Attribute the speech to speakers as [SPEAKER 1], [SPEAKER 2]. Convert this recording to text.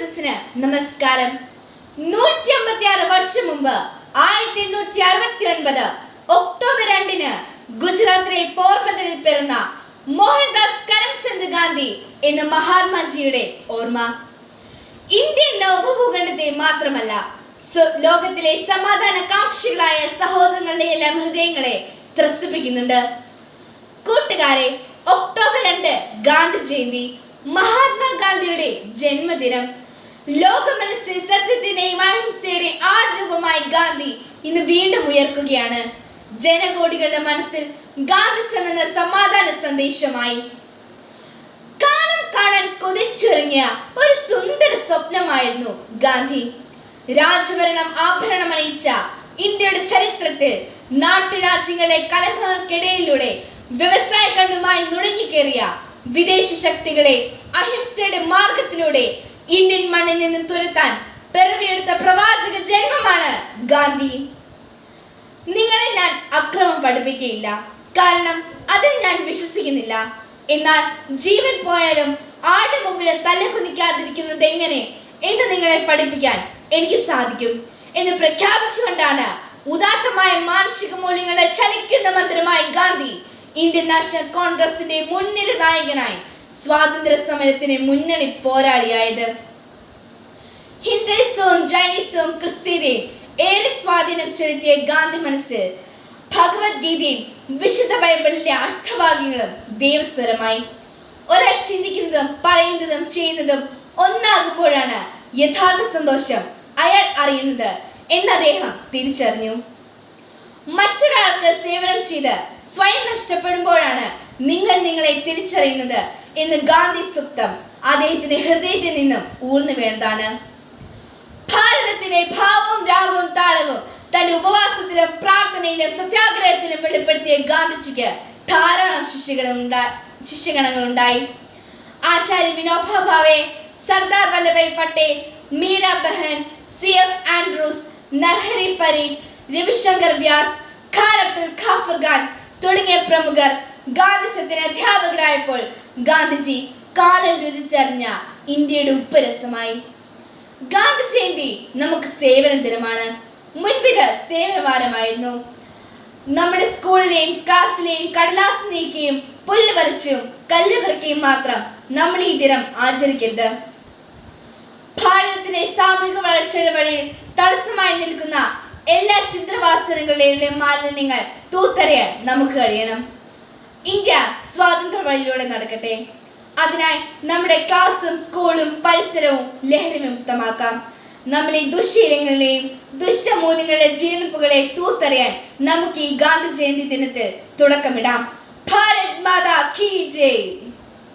[SPEAKER 1] സദസ്സിന് നമസ്കാരം. നൂറ്റി അമ്പത്തി ആറ് വർഷം മുമ്പ് ആയിരത്തി എണ്ണൂറ്റി അറുപത്തി ഒൻപത് ഒക്ടോബർ രണ്ടിന് ഗുജറാത്തിലെ പോർബന്ദറിൽ പിറന്ന മോഹൻദാസ് കരംചന്ദ് ഗാന്ധി എന്ന മഹാത്മാജിയുടെ ഓർമ്മ. ഇന്ത്യൻ നവഭൂഖണ്ഡത്തെ മാത്രമല്ല ലോകത്തിലെ സമാധാന കാക്ഷികളായ സഹോദരങ്ങളുടെ എല്ലാം ഹൃദയങ്ങളെ ത്രസിപ്പിക്കുന്നുണ്ട്. കൂട്ടുകാരെ ഒക്ടോബർ രണ്ട് ഗാന്ധി ജയന്തി മഹാത്മാഗാന്ധിയുടെ ജന്മദിനം ലോക മനസ്സിൽ സത്യത്തിന്റെയും അഹിംസയുടെ ആരൂപമായി ഗാന്ധി ഇന്ന് വീണ്ടും ഉയർക്കുകയാണ്. ജനകോടികളുടെ മനസ്സിൽ ഗാന്ധിസം എന്ന സമാധാന സന്ദേശമായി. കാലം കാണാൻ കൊതിച്ചിറങ്ങിയ ഒരു സുന്ദര സ്വപ്നമായിരുന്നു ഗാന്ധി. രാജഭരണം ആഭരണമണിയിച്ച ഇന്ത്യയുടെ ചരിത്രത്തിൽ നാട്ടുരാജ്യങ്ങളെ കലഹങ്ങൾക്കിടയിലൂടെ വ്യവസായ കണ്ണുമായി നുഴഞ്ഞുകയറിയ വിദേശ ശക്തികളെ അഹിംസയുടെ മാർഗത്തിലൂടെ ഇന്ത്യൻ മണ്ണിൽ നിന്ന് തുരത്താൻ പിറവിയെടുത്ത പ്രവാചക ജന്മമാണ് ഗാന്ധി. നിങ്ങളെ ഞാൻ അക്രമം പഠിപ്പിക്കുകയില്ല. കാരണം അതിൽ ഞാൻ വിശ്വസിക്കുന്നില്ല. എന്നാൽ ജീവൻ പോയാലും ആടെ മുമ്പിൽ തല കുനിക്കാതിരിക്കുന്നത് എങ്ങനെ എന്ന് നിങ്ങളെ പഠിപ്പിക്കാൻ എനിക്ക് സാധിക്കും എന്ന് പ്രഖ്യാപിച്ചുകൊണ്ടാണ് ഉദാത്തമായ മാനസിക മൂല്യങ്ങളെ ചലിക്കുന്ന മന്ത്രിയുമായി ഗാന്ധി ഇന്ത്യൻ നാഷണൽ കോൺഗ്രസിന്റെ മുൻനിര നായകനായി സ്വാതന്ത്ര്യ സമരത്തിന് മുന്നണി പോരാളിയായത്. ഹിന്ദുസവും ജൈനിസവും ക്രിസ്ത്യതയും ഏറെ സ്വാധീനം ചെലുത്തിയ ഗാന്ധി മനസ്സിൽ ഭഗവത്ഗീതയും വിശുദ്ധ ബൈബിളിലെ അഷ്ടഭാഗ്യങ്ങളും ദേവസ്വരമായി. ഒരാൾ ചിന്തിക്കുന്നതും പറയുന്നതും ചെയ്യുന്നതും ഒന്നാകുമ്പോഴാണ് യഥാർത്ഥ സന്തോഷം അയാൾ അറിയുന്നത് എന്ന് അദ്ദേഹം തിരിച്ചറിഞ്ഞു. മറ്റൊരാൾക്ക് സേവനം ചെയ്ത് സ്വയം നഷ്ടപ്പെടുമ്പോഴാണ് നിങ്ങൾ നിങ്ങളെ തിരിച്ചറിയുന്നത് എന്ന് ഗാന്ധി സുക്തം അദ്ദേഹത്തിന്റെ ഹൃദയത്തിൽ നിന്നും ഊർന്നു വീണതാണ്. ഭാരതത്തിന്റെ ഭാവവും രാഗവും താളവും തന്റെ ഉപവാസത്തിലും പ്രാർത്ഥനയിലും സത്യാഗ്രഹത്തിലും വെളിപ്പെടുത്തിയ ഗാന്ധിജിക്ക് ധാരാളം ശിഷ്യഗണങ്ങൾ ഉണ്ടായി. Acharya Vinoba Bhave Sardar Vallabhbhai Patel Meera Behan C F Andrews Narhari Parikh Ravishankar Vyas Khan Abdul Khan തുടങ്ങിയ പ്രമുഖർ ഗാന്ധിസത്തിന് അധ്യാപകരായപ്പോൾ ഗാന്ധിജി കാലം രുചിച്ചറിഞ്ഞ ഇന്ത്യയുടെ ഉപ്പരസമായി. ഗാന്ധി ജയന്തി നമുക്ക് സേവന ദിനമാണ്. മുൻപിത് സേവനവാരമായിരുന്നു. നമ്മുടെ സ്കൂളിലെയും ക്ലാസ്സിലെയും കടലാസ് നീക്കിയും പുല്ല് വരച്ചും കല്ല് പറിക്കുകയും മാത്രം നമ്മൾ ഈ ദിനം ആചരിക്കരുത്. ഭാരതത്തിന്റെ സാമൂഹിക വളർച്ചയുടെ വഴിയിൽ തടസ്സമായി നിൽക്കുന്ന എല്ലാ ചിത്രവാസനകളിലെയും മാലിന്യങ്ങൾ തൂത്തറിയാൻ നമുക്ക് കഴിയണം. ഇന്ത്യ സ്വാതന്ത്ര്യ വഴിയിലൂടെ നടക്കട്ടെ. അതിനായി നമ്മുടെ ക്ലാസും സ്കൂളും പരിസരവും ലഹരി ലഹരിമുക്തമാക്കാം ഈ ദുശീലങ്ങളുടെയും ദുഷ്ടമൂല്യങ്ങളുടെ ജീർണിപ്പുകളെ തൂത്തറിയാൻ നമുക്ക് ഈ ഗാന്ധി ജയന്തി ദിനത്തിൽ തുടക്കമിടാം. ഭാരത് മാതാ കി ജയ്.